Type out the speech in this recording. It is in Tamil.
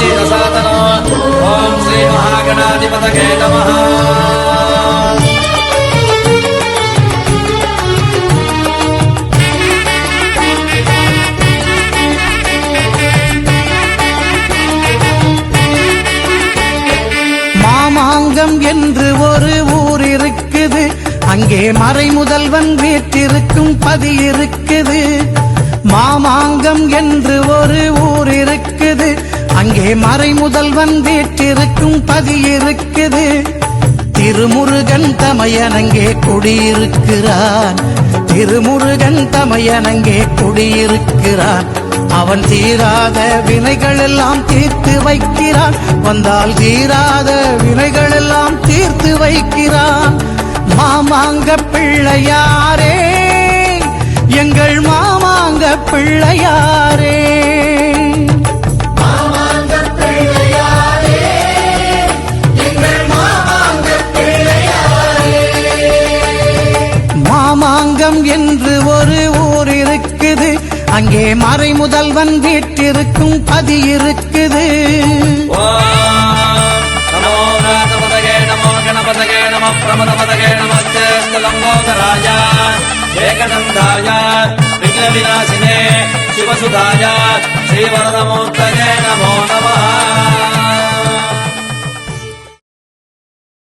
ब्रह्मणस्पदानश्रुतन्नोदवश्येरसातनो ॐ श्रीमहागणाधिपतये नमः மாமாங்கம் என்று ஒரு ஊர் இருக்குது அங்கே மறை முதல்வன் வீற்றிருக்கும் பதி இருக்குது மாமாங்கம் என்று ஒரு ஊர் இருக்குது அங்கே மறை முதல்வன் வீற்றிருக்கும் பதி இருக்குது. திருமுருகன் தமையனங்கே குடியிருக்கிறான். திருமுருகன் தமையனங்கே குடியிருக்கிறான். அவன் தீராத வினைகள் எல்லாம் தீர்த்து வைக்கிறான். வந்தால் தீராத வினைகள் எல்லாம் தீர்த்து வைக்கிறான். மாமாங்க பிள்ளையாரே எங்கள் மாமாங்க பிள்ளையாரே. நகரம் என்று ஒரு ஊர் இருக்குது. அங்கே மறை முதல்வன் வீட்டிருக்கும் பதி இருக்குது. சிவசுதாய ஸ்ரீவரதமூர்த்தே நமோ நம.